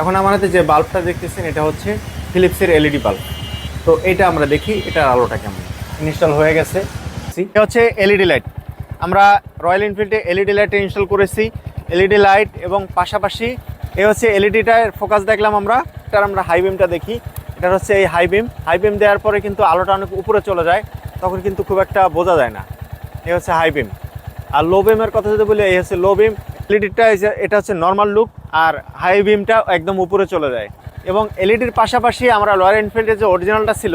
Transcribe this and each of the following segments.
এখন আমার হাতে যে বাল্বটা দেখতেছেন, এটা হচ্ছে ফিলিপসের এলইডি বাল্ব। তো এটা আমরা দেখি, এটার আলোটা কেমন। ইনস্টল হয়ে গেছে। এটা হচ্ছে এলইডি লাইট আমরা রয়্যাল এনফিল্ডে এলইডি লাইট ইনস্টল করেছি। এলইডি লাইট এবং পাশাপাশি এ হচ্ছে এলইডিটার ফোকাস দেখলাম আমরা। এটার আমরা হাই বিমটা দেখি। এটা হচ্ছে এই হাই বিম হাই বিম দেওয়ার পরে কিন্তু আলোটা অনেক উপরে চলে যায়। তখন কিন্তু খুব একটা বোঝা যায় না। এ হচ্ছে হাই বিম আর লো বিমের কথা যদি বলি, এই হচ্ছে লো বিম এলইডিটা এটা হচ্ছে নর্মাল লুক আর হাই বিমটা একদম উপরে চলে যায়। এবং এলইডির পাশাপাশি আমরা রয়্যাল এনফিল্ডের যে অরিজিনালটা ছিল,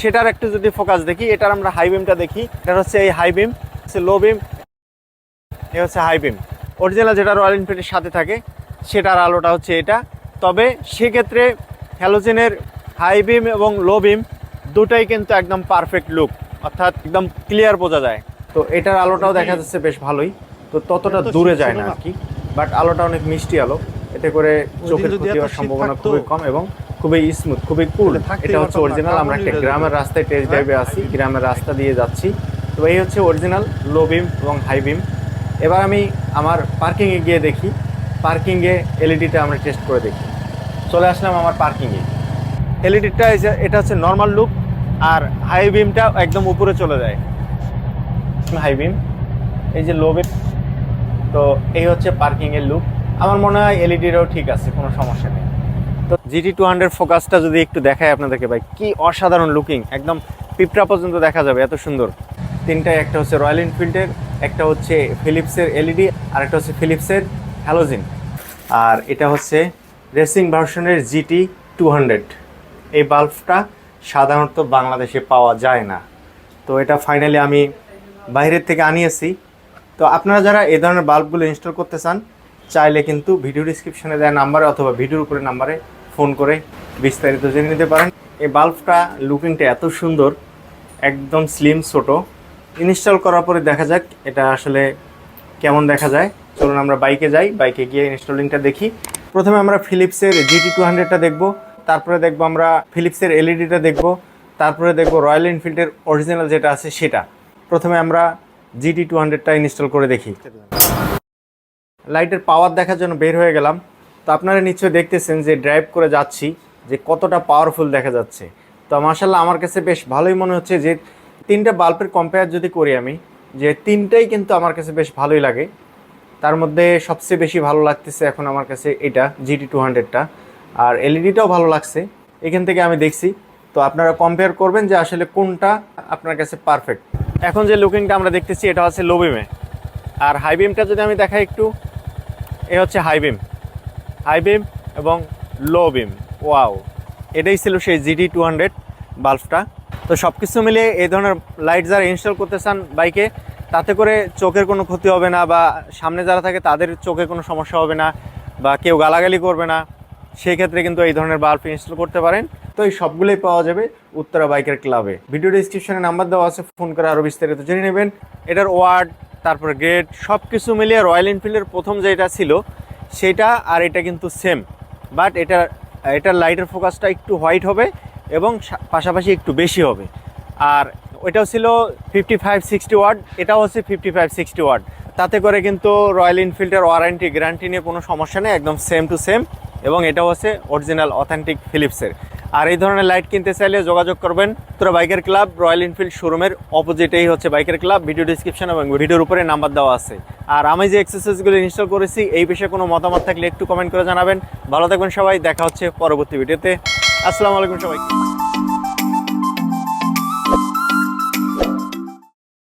সেটার একটু যদি ফোকাস দেখি, এটার আমরা হাই বিমটা দেখি। এটা হচ্ছে এই হাই বিম হচ্ছে লো বিম এ হচ্ছে হাই বিম অরিজিনাল যেটা রয়্যাল এনফিল্ডের সাথে থাকে, সেটার আলোটা হচ্ছে এটা। তবে সেক্ষেত্রে হ্যালোজেনের হাই বিম এবং লো বিম দুটাই কিন্তু একদম পারফেক্ট লুক অর্থাৎ একদম ক্লিয়ার বোঝা যায়। তো এটার আলোটাও দেখা যাচ্ছে বেশ ভালোই। তো ততটা দূরে যায় না আর কি বাট আলোটা অনেক মিষ্টি আলো। এতে করে চোখের ক্ষতি হওয়ার সম্ভাবনা খুবই কম এবং খুবই স্মুথ খুবই কুল এটা হচ্ছে অরিজিনাল আমরা একটা গ্রামের রাস্তায় টেস্ট ড্রাইভে আছি গ্রামের রাস্তা দিয়ে যাচ্ছি। তো এই হচ্ছে অরিজিনাল লো বিম এবং হাই বিম এবার আমি আমার পার্কিংয়ে গিয়ে দেখি। পার্কিংয়ে এলইডিটা আমরা টেস্ট করে দেখি। চলে আসলাম আমার পার্কিংয়ে এলইডিটা এটা হচ্ছে নর্মাল লুক আর হাই বিমটা একদম উপরে চলে যায়। হাই বিম এই যে লো বিম তো এই হচ্ছে পার্কিংয়ের লুক আমার মনে হয় এলইডিরও ঠিক আছে, কোনো সমস্যা নেই। তো জিটি টু হান্ড্রেড ফোকাসটা যদি একটু দেখায় আপনাদেরকে ভাই, কি অসাধারণ লুকিং একদম পিঁপড়া পর্যন্ত দেখা যাবে, এত সুন্দর। তিনটাই একটা হচ্ছে রয়্যাল এনফিল্ডের একটা হচ্ছে ফিলিপসের এলইডি আর একটা হচ্ছে ফিলিপসের হ্যালোজিন আর এটা হচ্ছে রেসিং ভার্সনের জিটি টু হান্ড্রেড এই বাল্বটা সাধারণত বাংলাদেশে পাওয়া যায় না। তো এটা ফাইনালি আমি বাইরের থেকে আনিয়েছি। তো আপনারা যারা এই ধরনের বাল্বগুলো ইনস্টল করতে চান, চাইলে কিন্তু ভিডিও ডিসক্রিপশনে দেওয়া নাম্বারে অথবা ভিডিওর উপরে নাম্বারে ফোন করে বিস্তারিত জেনে নিতে পারেন। এই বাল্বটা লুকিংটা এত সুন্দর, একদম স্লিম ছোট। ইনস্টল করার পরে দেখা যাক এটা আসলে কেমন দেখা যায়। চলুন আমরা বাইকে যাই বাইকে গিয়ে ইনস্টলিংটা দেখি। প্রথমে আমরা ফিলিপসের জিটি টু হান্ড্রেডটা দেখব, তারপরে দেখব আমরা ফিলিপসের এলইডিটা দেখব, তারপরে দেখব রয়্যাল এনফিল্ডের অরিজিনাল যেটা আছে সেটা। প্রথমে আমরা জিটি টু হান্ড্রেডটা ইনস্টল করে দেখি। লাইটের পাওয়ার দেখার জন্য বের হয়ে গেলাম। তো আপনারা নিশ্চয়ই দেখতেছেন যে ড্রাইভ করে যাচ্ছি, যে কতটা পাওয়ারফুল দেখা যাচ্ছে। তো মার্শাল্লাহ আমার কাছে বেশ ভালোই মনে হচ্ছে যে তিনটা বাল্বের কম্পেয়ার যদি করি আমি, যে তিনটাই কিন্তু আমার কাছে বেশ ভালোই লাগে। তার মধ্যে সবচেয়ে বেশি ভালো লাগতেছে এখন আমার কাছে এটা জিটি টু হান্ড্রেডটা। আর এলইডিটাও ভালো লাগছে, এখান থেকে আমি দেখছি। তো আপনারা কম্পেয়ার করবেন যে আসলে কোনটা আপনার কাছে পারফেক্ট এখন যে লুকিংটা আমরা দেখতেছি, এটা হচ্ছে লো বিমে আর হাই বিমটা যদি আমি দেখাই একটু, এ হচ্ছে হাই বিম হাই বিম এবং লো বিম ওয়াও এটাই ছিল সেই জিডি টু হান্ড্রেড বাল্বটা তো সব কিছু মিলিয়ে এই ধরনের লাইট যারা ইনস্টল করতে চান বাইকে, তাতে করে চোখের কোনো ক্ষতি হবে না বা সামনে যারা থাকে, তাদের চোখে কোনো সমস্যা হবে না বা কেউ গালাগালি করবে না। সেই ক্ষেত্রে কিন্তু এই ধরনের বাল্ব ইনস্টল করতে পারেন। তো এই সবগুলোই পাওয়া যাবে উত্তরা বাইকের ক্লাবে। ভিডিও ডিসক্রিপশনে নাম্বার দেওয়া আছে ফোন করে আরও বিস্তারিত জেনে নেবেন। এটার ওয়ার্ড তারপর গ্রেড সব কিছু মিলিয়ে রয়্যাল এনফিল্ডের প্রথম যেটা ছিল, সেটা আর এটা কিন্তু সেম বাট এটা, এটার লাইটের ফোকাসটা একটু হোয়াইট হবে এবং পাশাপাশি একটু বেশি হবে। আর ওইটাও ছিল ফিফটি ফাইভ সিক্সটি ওয়ার্ড এটাও হচ্ছে ফিফটি ফাইভ সিক্সটি ওয়ার্ড তাতে করে কিন্তু রয়্যাল এনফিল্ডের ওয়ারেন্টি গ্যারান্টি নিয়ে কোনো সমস্যা নেই, একদম সেম টু সেম এবং এটাও হচ্ছে অরিজিনাল অথেন্টিক ফিলিপসের আর এই ধরনের লাইট কিনতে চাইলে যোগাযোগ করবেন তোরা বাইকের ক্লাব, রয়্যাল এনফিল্ড শোরুমের অপোজিটেই হচ্ছে বাইকের ক্লাব। ভিডিও ডিসক্রিপশন এবং ভিডিওর উপরে নাম্বার দেওয়া আছে। আর আমি যে এক্সারসাইজগুলো ইনস্টল করেছি, এই বিষয়ে কোনো মতামত থাকলে একটু কমেন্ট করে জানাবেন। ভালো থাকবেন সবাই, দেখা হচ্ছে পরবর্তী ভিডিওতে। আসসালামু আলাইকুম সবাই